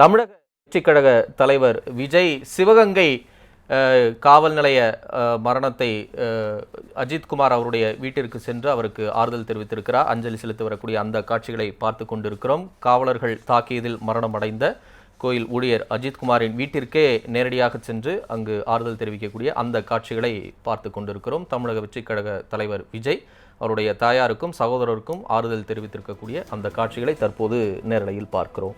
தமிழக கட்சிக்கழக தலைவர் விஜய் சிவகங்கை காவல் நிலைய மரணத்தை அஜித்குமார் அவருடைய வீட்டிற்கு சென்று அவருக்கு ஆறுதல் தெரிவித்திருக்கிறார். அஞ்சலி செலுத்தி வரக்கூடிய அந்த காட்சிகளை பார்த்து கொண்டிருக்கிறோம். காவலர்கள் தாக்கியதில் மரணமடைந்த கோயில் ஊழியர் அஜித்குமாரின் வீட்டிற்கே நேரடியாக சென்று அங்கு ஆறுதல் தெரிவிக்கக்கூடிய அந்த காட்சிகளை பார்த்து கொண்டிருக்கிறோம். தமிழக வெற்றிக்கழக தலைவர் விஜய் அவருடைய தாயாருக்கும் சகோதரருக்கும் ஆறுதல் தெரிவித்திருக்கக்கூடிய அந்த காட்சிகளை தற்போது நேரலையில் பார்க்கிறோம்.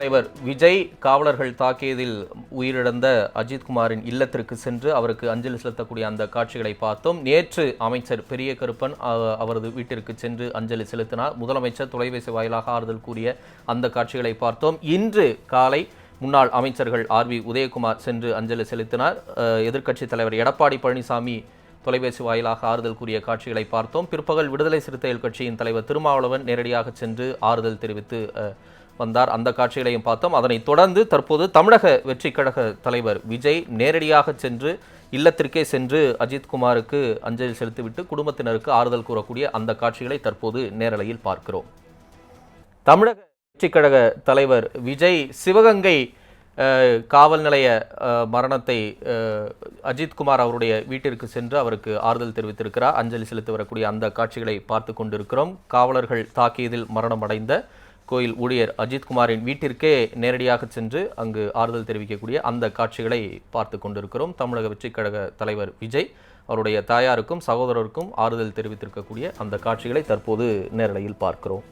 தலைவர் விஜய் காவலர்கள் தாக்கியதில் உயிரிழந்த அஜித்குமாரின் இல்லத்திற்கு சென்று அவருக்கு அஞ்சலி செலுத்தக்கூடிய அந்த காட்சிகளை பார்த்தோம். நேற்று அமைச்சர் பெரிய கருப்பன் அவரது வீட்டிற்கு சென்று அஞ்சலி செலுத்தினார். முதலமைச்சர் தொலைபேசி வாயிலாக ஆறுதல் கூறிய அந்த காட்சிகளை பார்த்தோம். இன்று காலை முன்னாள் அமைச்சர்கள் ஆர் வி உதயகுமார் சென்று அஞ்சலி செலுத்தினார். அஹ், எதிர்க்கட்சித் தலைவர் எடப்பாடி பழனிசாமி தொலைபேசி வாயிலாக ஆறுதல் கூறிய காட்சிகளை பார்த்தோம். பிற்பகல் விடுதலை சிறுத்தைகள் கட்சியின் தலைவர் திருமாவளவன் நேரடியாக சென்று ஆறுதல் தெரிவித்து வந்தார். அந்த காட்சிகளையும் பார்த்தோம். அதனைத் தொடர்ந்து தற்போது தமிழக வெற்றி கழக தலைவர் விஜய் நேரடியாக சென்று இல்லத்திற்கே சென்று அஜித்குமாருக்கு அஞ்சலி செலுத்திவிட்டு குடும்பத்தினருக்கு ஆறுதல் கூறக்கூடிய அந்த காட்சிகளை தற்போது நேரலையில் பார்க்கிறோம். தமிழக வெற்றி கழக தலைவர் விஜய் சிவகங்கை அஹ், காவல் நிலைய அஹ், மரணத்தை அஹ், அஜித்குமார் அவருடைய வீட்டிற்கு சென்று அவருக்கு ஆறுதல் தெரிவித்திருக்கிறார். அஞ்சலி செலுத்தி வரக்கூடிய அந்த காட்சிகளை பார்த்து கொண்டிருக்கிறோம். காவலர்கள் தாக்கியதில் மரணமடைந்த கோயில் ஊழியர் அஜித்குமாரின் வீட்டிற்கே நேரடியாக சென்று அங்கு ஆறுதல் தெரிவிக்கக்கூடிய அந்த காட்சிகளை பார்த்து கொண்டிருக்கிறோம். தமிழக வெற்றிக் கழக தலைவர் விஜய் அவருடைய தாயாருக்கும் சகோதரருக்கும் ஆறுதல் தெரிவித்திருக்கக்கூடிய அந்த காட்சிகளை தற்போது நேரலையில் பார்க்கிறோம்.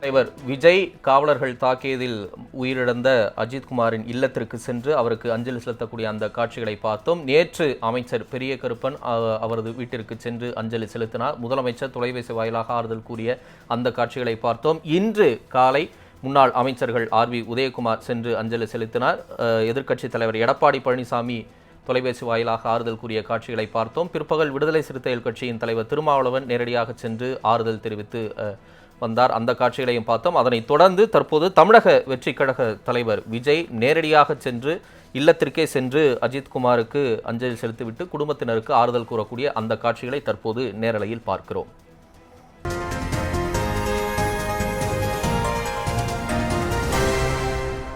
தலைவர் விஜய் காவலர்கள் தாக்கியதில் உயிரிழந்த அஜித்குமாரின் இல்லத்திற்கு சென்று அவருக்கு அஞ்சலி செலுத்தக்கூடிய அந்த காட்சிகளை பார்த்தோம். நேற்று அமைச்சர் பெரிய கருப்பன் அவரது வீட்டிற்கு சென்று அஞ்சலி செலுத்தினார். முதலமைச்சர் தொலைபேசி வாயிலாக ஆறுதல் கூறிய அந்த காட்சிகளை பார்த்தோம். இன்று காலை முன்னாள் அமைச்சர்கள் ஆர் வி உதயகுமார் சென்று அஞ்சலி செலுத்தினார். எதிர்க்கட்சித் தலைவர் எடப்பாடி பழனிசாமி தொலைபேசி வாயிலாக ஆறுதல் கூறிய காட்சிகளை பார்த்தோம். பிற்பகல் விடுதலை சிறுத்தைகள் கட்சியின் தலைவர் திருமாவளவன் நேரடியாக சென்று ஆறுதல் தெரிவித்து வந்தார். அந்த காட்சிகளையும் பார்த்தோம். அதனைத் தொடர்ந்து தற்போது தமிழக வெற்றிக் கழக தலைவர் விஜய் நேரடியாக சென்று இல்லத்திற்கே சென்று அஜித்குமாருக்கு அஞ்சலி செலுத்திவிட்டு குடும்பத்தினருக்கு ஆறுதல் கூறக்கூடிய அந்த காட்சிகளை தற்போது நேரலையில் பார்க்கிறோம்.